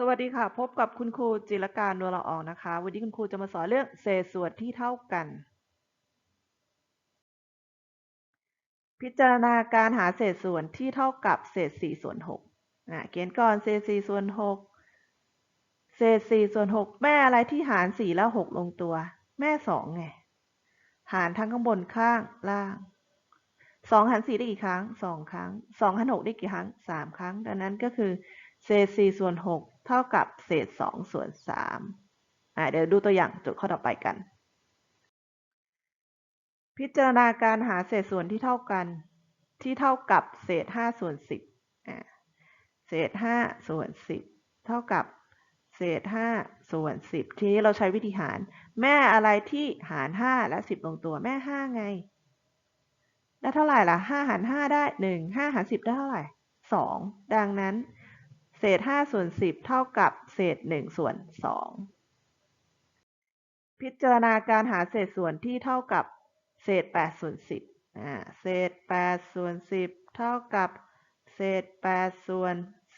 สวัสดีค่ะ พบกับคุณครูจิรการนวลละอองนะคะ วันนี้คุณครูจะมาสอนเรื่องเศษส่วนที่เท่ากัน พิจารณาการหาเศษส่วนที่เท่ากับเศษ4ส่วน6อะเขียนก่อนเศษ4ส่วน6เศษ4ส่วน6แม่อะไรที่หาร 4 แล้ว 6 ลงตัว แม่ 2 ไง หารทั้งข้างบนข้างล่าง 2 หาร 4 ได้กี่ครั้ง 2 ครั้ง 2 หาร 6 ได้กี่ครั้ง 3 ครั้ง ดังนั้นก็คือเศษ4ส่วน6 เท่ากับเศษ2ส่วน3อ่าเดี๋ยวดูตัวอย่างโจทย์ข้อต่อไปกัน พิจารณาการหาเศษส่วนที่เท่ากันที่เท่ากับเศษ5ส่วน10อ่าเศษ5ส่วน10เท่ากับเศษ5ส่วน10ทีนี้เราใช้วิธีหาร แม่อะไรที่หาร5และ10ลงตัวแม่5ไง ได้เท่าไหร่ล่ะ5หาร5ได้1 5หาร10ได้เท่าไหร่2ดังนั้น เศษ5ส่วน10 เท่ากับเศษ1ส่วน2พิจารณาการหาเศษส่วนที่เท่ากับเศษ8ส่วน10อ่าเศษ8ส่วน10 เท่ากับเศษ8ส่วน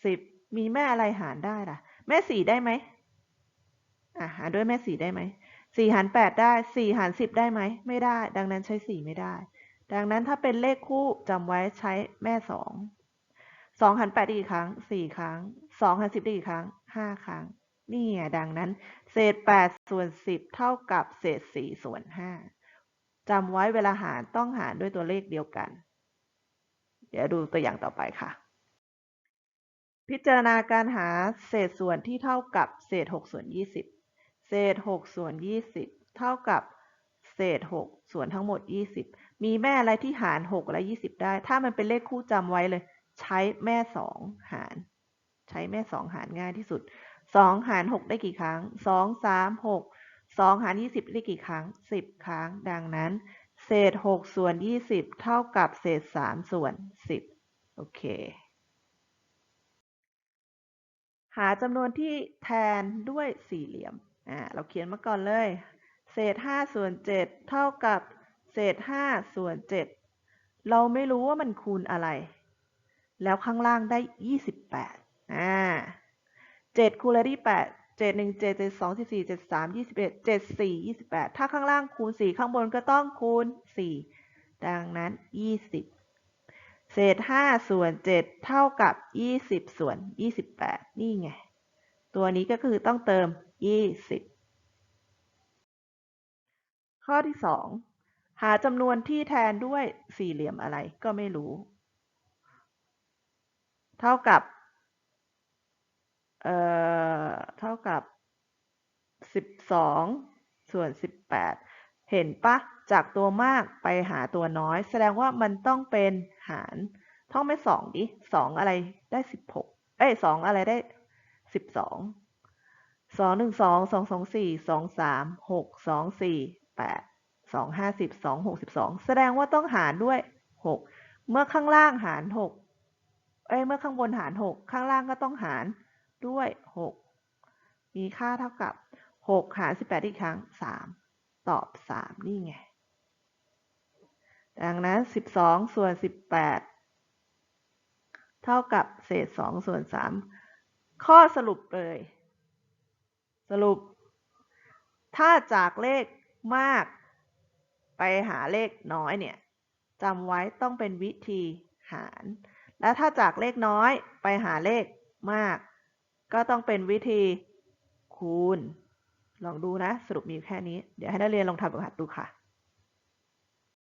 10 มีแม่อะไรหารได้ล่ะ แม่ 4 ได้ไหมอ่าหารด้วยแม่ 4 ได้ไหม4หาร8ได้4หาร10 ได้ไหมไม่ได้ ดังนั้นใช้ 4 ไม่ได้ ดังนั้นถ้าเป็นเลขคู่จำไว้ใช้แม่ 2 2หาร8ได้กี่ครั้ง4ครั้ง2หาร10ได้กี่ครั้ง5ครั้ง นี่ดังนั้น เศษ8ส่วน10เท่ากับเศษ4ส่วน5จำไว้เวลาหารต้องหารด้วยตัวเลขเดียวกัน เดี๋ยวดูตัวอย่างต่อไปค่ะ พิจารณาการหาเศษส่วนที่เท่ากับเศษ6ส่วน20เศษ6ส่วน20เท่ากับเศษ6ส่วนทั้งหมด20มีแม่อะไรที่หาร6และ20ได้ ถ้ามันเป็นเลขคู่จำไว้เลย ใช้แม่2หาร ใช้แม่2หารง่ายที่สุด2หาร6ได้กี่ครั้ง2 3 6 2หาร20ได้กี่ครั้ง10ครั้ง ดังนั้น เศษ6ส่วน20เท่ากับเศษ3ส่วน10โอเค หาจำนวนที่แทนด้วยสี่เหลี่ยมอ่าเราเขียนมาก่อนเลย เศษ5ส่วน7เท่ากับเศษ5ส่วน7เราไม่รู้ว่ามันคูณอะไร แล้วข้างล่างได้ 28อ่า7คูณอะไรที่8 7 1 7 7 2 14 7 3 21 7 4 28 ถ้าข้างล่างคูณ 4 ข้างบนก็ต้องคูณ 4 ดังนั้น 20 เศษ 5 ส่วน 7 เท่ากับ 20 ส่วน 28 นี่ไง ตัวนี้ก็คือต้องเติม 20 ข้อที่ 2 หาจำนวนที่แทนด้วยสี่เหลี่ยมอะไรก็ไม่รู้ เท่ากับ เอ่อ เท่ากับ 12 ส่วน 18 เห็นปะ จากตัวมากไปหาตัวน้อย แสดงว่ามันต้องเป็นหาร ท่องไม่สองดิสองอะไรได้ 16 เอ้ยสองอะไรได้ 12สองหนึ่งสองสองสองสี่สองสามหกสองสี่แปดสองห้าสิบสองหกสิบสองแสดงว่าต้องหารด้วยหกเมื่อข้างล่างหารหก เอ้ยเมื่อข้างบนหารหกข้างล่างก็ต้องหารด้วยหกมีค่าเท่ากับหกหารสิบแปดอีกครั้งสามตอบสามนี่ไง ดังนั้นสิบสองส่วนสิบแปดเท่ากับเศษสองส่วนสามข้อสรุปเลย สรุป ถ้าจากเลขมากไปหาเลขน้อยเนี่ยจำไว้ต้องเป็นวิธีหาร และถ้าจากเลขน้อยไปหาเลขมาก ก็ต้องเป็นวิธีคูณ ลองดูนะ สรุปมีแค่นี้ เดี๋ยวให้นักเรียนลองทำแบบหัดดูค่ะ